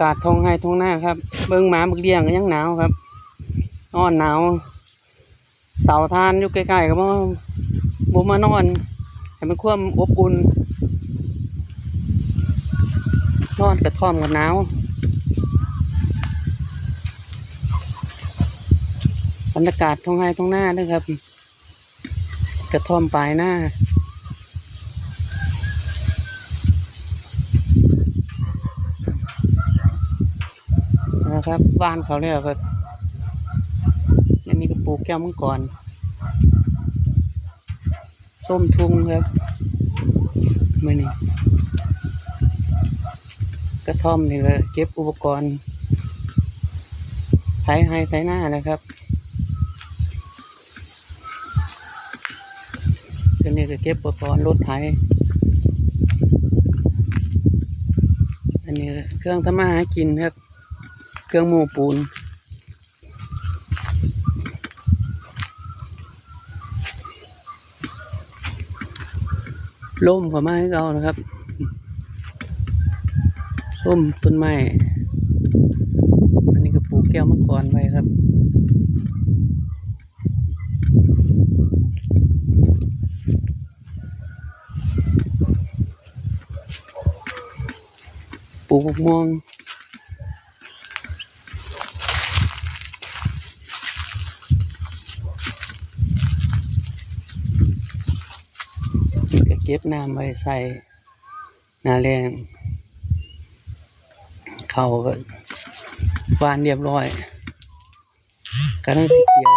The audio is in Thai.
ากาศท้องไห้ท้องหน้าครับ เบิ่งหมาบึกเลี้ยงก็ยังหนาวครับนอนหนาว เต่าทานอยู่ใกล้ๆก็บ่บ่มานอนให้มันความอบอุ่นนอนกระท่อมกับหนาวบรรยากาศท้องไห้ท้องหน้าด้วยครับ กระท่อมปลายหน้า นะครับบ้านเขาแล้วครับอันนี้ก็ปลูกแก้วมังกรส้มทุงครับมื่อนี้กระท่อมนี่ก็เก็บอุปกรณ์ไถให้ไถหน้านะครับอันนี้ก็เก็บอุปกรณ์รถไถอันนี้เครื่องทำมาหากินครับ เครื่องโม้ปูน ล่มขามาให้เรานะครับส้มต้นไม้ อันนี้ก็ปลูกแก้วมังกรไว้ครับปลูกมะม่วง ก็บน้ำไว้ใส่หนาแรงเขาก็วานเรียบร้อยกำลังสีเขียว